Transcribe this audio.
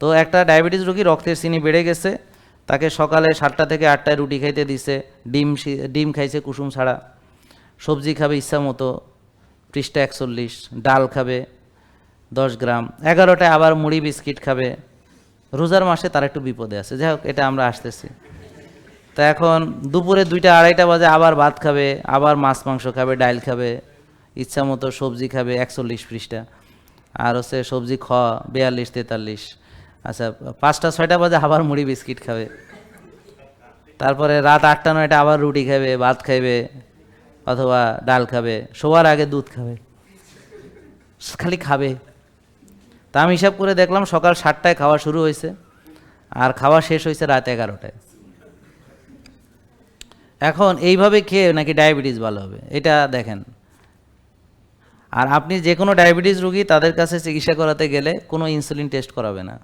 তো একটা ডায়াবেটিস রোগী রক্তের চিনি বেড়ে গেছে, তাকে সকালে সাতটা থেকে আটটায় রুটি খাইতে দিছে, ডিম ডিম খাইছে কুসুম ছাড়া। সবজি খাবে ইচ্ছা মতো, পৃষ্ঠা একচল্লিশ, ডাল খাবে দশ গ্রাম, এগারোটায় আবার মুড়ি বিস্কিট খাবে। রোজার মাসে তার একটু বিপদে আছে, যাই হোক, এটা আমরা আসতেছি। তা এখন দুপুরে দুইটা আড়াইটা বাজে আবার ভাত খাবে, আবার মাছ মাংস খাবে ডাল খাবে, ইচ্ছা মতো সবজি খাবে, একচল্লিশ পৃষ্ঠা। আর হচ্ছে সবজি খ, বিয়াল্লিশ, তেতাল্লিশ। আচ্ছা পাঁচটা, ছয়টা বাজে আবার মুড়ি বিস্কিট খাবে। তারপরে রাত আটটা, নয়টা আবার রুটি খাবে, ভাত খাইবে, অথবা ডাল খাবে শোয়ার আগে দুধ খাবে। খালি খাবে। তা আমি হিসাব করে দেখলাম সকাল সাতটায় খাওয়া শুরু হয়েছে, আর খাওয়া শেষ হয়েছে রাত এগারোটায়। এখন এইভাবে খেয়ে নাকি ডায়াবেটিস ভালো হবে, এটা দেখেন। আর আপনি যে কোনো ডায়াবেটিস রুগী তাদের কাছে চিকিৎসা করাতে গেলে কোনো ইনসুলিন টেস্ট করাবে না।